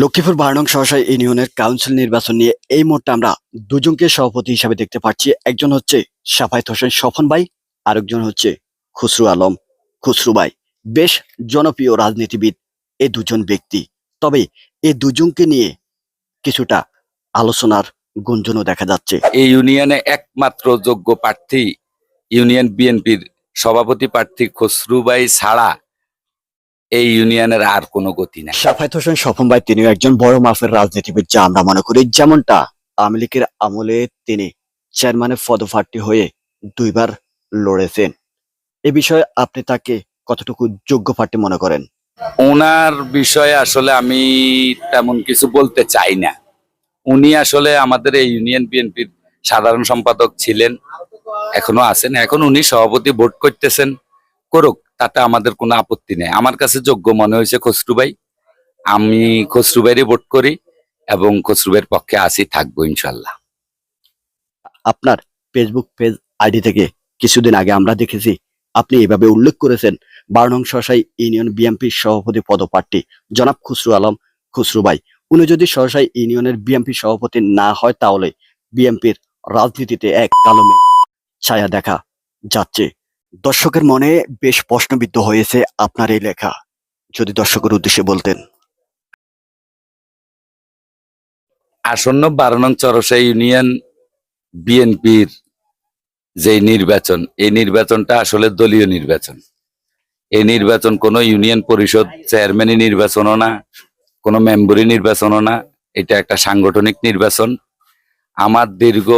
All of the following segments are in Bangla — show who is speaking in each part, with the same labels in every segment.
Speaker 1: লক্ষ্মীপুর বারনং সহসায় ইউনিয়নের কাউন্সিল নির্বাচন নিয়ে এই মুহূর্তে আমরা দুজনকে সভাপতি হিসাবে দেখতে পাচ্ছি। একজন হচ্ছে সাফায়েত হোসেন স্বপন ভাই, আরেকজন হচ্ছে খুসরু আলম। খুসরু ভাই বেশ জনপ্রিয় রাজনীতিবিদ এ দুজন ব্যক্তি। তবে এ দুজনকে নিয়ে কিছুটা আলোচনার গুঞ্জনও দেখা যাচ্ছে।
Speaker 2: এই ইউনিয়নে একমাত্র যোগ্য প্রার্থী ইউনিয়ন বিএনপির সভাপতি প্রার্থী খসরুবাই ছাড়া এই ইউনিয়নের আর কোনো গতি নাই।
Speaker 1: সাফায়েত হোসেন স্বপন ভাই তিনিও একজন বড় মাপের রাজনীতিবিদ যা আমরা মনে করি যেমনটা আওয়ামী লীগের আমলে তিনি চেয়ারম্যানের পদপ্রার্থী হয়ে দুইবার লড়েছেন। এ বিষয়ে আপনি তাকে কতটুকু যোগ্য প্রার্থী মনে করেন?
Speaker 2: ওনার বিষয়ে আসলে আমি তেমন কিছু বলতে চাই না। উনি আসলে আমাদের এই ইউনিয়ন বিএনপির সাধারণ সম্পাদক ছিলেন এখনও আছেন। এখন উনি সভাপতি ভোট করতেছেন। করুক, তাতে আমাদের কোনো আপত্তি নেই। আমার কাছে যোগ্য মনে হয়েছে খসরুবাই আমি খসরুবাইরে ভোট করি এবং খসরুবাইয়ের পক্ষে আসি থাকব ইনশাল্লাহ।
Speaker 1: আপনার ফেসবুক পেজ আইডি থেকে কিছুদিন আগে আমরা দেখেছি, আপনি এভাবে উল্লেখ করেছেন, বারনং সরসাই ইউনিয়ন বিএনপির সভাপতি পদপ্রার্থী জনাব খুসরু আলম খুসরু ভাই। উনি যদি সরসাই ইউনিয়নের বিএনপি সভাপতি না হয়, তাহলে বিএনপির রাজনীতিতে এক কালো ছায়া দেখা যাচ্ছে। দর্শকের মনে বেশ প্রশ্নবিদ্ধ হয়েছে আপনার এই লেখা। যদি দর্শকের উদ্দেশ্যে বলতেন।
Speaker 2: আসন্ন বারো নং চরসা ইউনিয়ন বিএনপির যে নির্বাচন, এই নির্বাচনটা আসলে দলীয় নির্বাচন। এই নির্বাচন কোনো ইউনিয়ন পরিষদ চেয়ারম্যানই নির্বাচনও না, কোনো মেম্বরি নির্বাচনও না। এটা একটা সাংগঠনিক নির্বাচন। আমার দীর্ঘ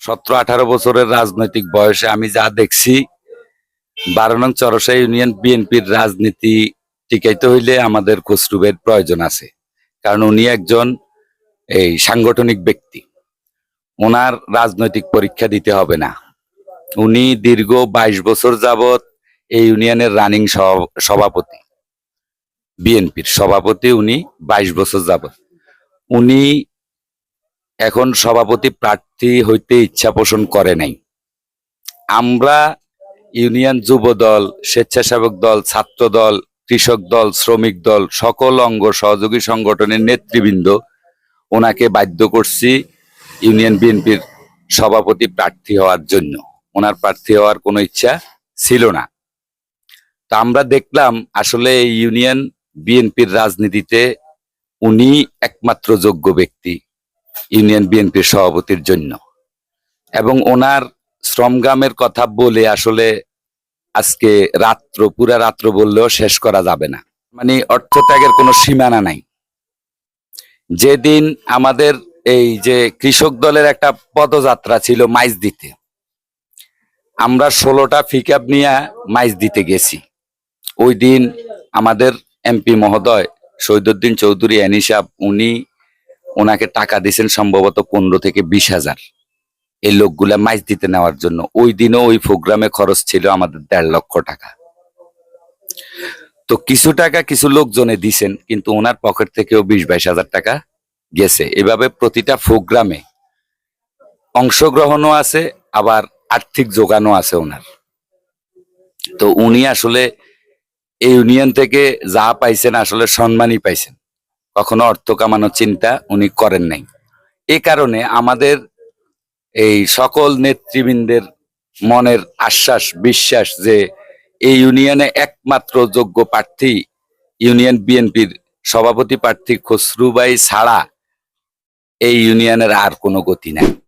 Speaker 2: সতেরো আঠারো বছরের রাজনৈতিক বয়সে আমি যা দেখছি বারো নং চরসা ইউনিয়ন বিএনপির রাজনীতি টিকাইতে হইলে আমাদের খসরুবের প্রয়োজন আছে। কারণ উনি একজন এই সাংগঠনিক ব্যক্তি। ওনার রাজনৈতিক পরীক্ষা দিতে হবে না। উনি দীর্ঘ বাইশ বছর যাবত এই ইউনিয়নের রানিং সভাপতি। বিএনপির সভাপতি উনি বাইশ বছর যাবত উনি এখন সভাপতি প্রার্থী হইতে ইচ্ছা পোষণ করে নাই। আমরা ইউনিয়ন যুব দল স্বেচ্ছাসেবক দল, ছাত্র দল, কৃষক দল, শ্রমিক দল, সকল অঙ্গ সহযোগী সংগঠনের নেতৃবৃন্দ, ওনাকে বাধ্য করছি ইউনিয়ন বিএনপির সভাপতি প্রার্থী হওয়ার জন্য। ওনার প্রার্থী হওয়ার কোনো ইচ্ছা ছিল না। তা আমরা দেখলাম আসলে ইউনিয়ন বিএনপির রাজনীতিতে উনি একমাত্র যোগ্য ব্যক্তি ইউনিয়ন বিএনপির সভাপতির জন্য। এবং ওনার শ্রমগ্রামের কথা বলে আসলে আজকে রাত্র, পুরা রাত্র বললেও শেষ করা যাবে না। মানে অর্থত্যাগের কোনো সীমানা নাই। যেদিন আমাদের এই যে কৃষক দলের একটা পদযাত্রা ছিল মাইজ দিতে, আমরা ষোলোটা পিক আপ নিয়ে মাইজ দিতে গেছি। ওই দিন আমাদের এমপি মহোদয় শহীদুদ্দিন চৌধুরী এনিসাব উনি ওনাকে টাকা দিয়েছেন সম্ভবত পনেরো থেকে বিশ হাজার। এই লোকগুলা মাইজ দিতে নেওয়ার জন্য। ওই দিনও ওই প্রোগ্রামে খরচ ছিল আমাদের দেড় লক্ষ টাকা। তো কিছু টাকা কিছু লোকজনে দিছেন, কিন্তু ওনার পকেট থেকেও বিশ বাইশ হাজার টাকা গেছে। এভাবে প্রতিটা প্রোগ্রামে অংশগ্রহণও আছে, আবার আর্থিক যোগানও আছে ওনার। তো উনি আসলে এই ইউনিয়ন থেকে যা পাইছেন আসলে সম্মানই পাইছেন। কখনো অর্থ কামানোর চিন্তা উনি করেন নাই। এ কারণে আমাদের এই সকল নেতৃবৃন্দের মনের আশ্বাস, বিশ্বাস যে এই ইউনিয়নে একমাত্র যোগ্য প্রার্থী ইউনিয়ন বিএনপির সভাপতি প্রার্থী খসরুবাই ছাড়া এই ইউনিয়নের আর কোনো গতি নাই।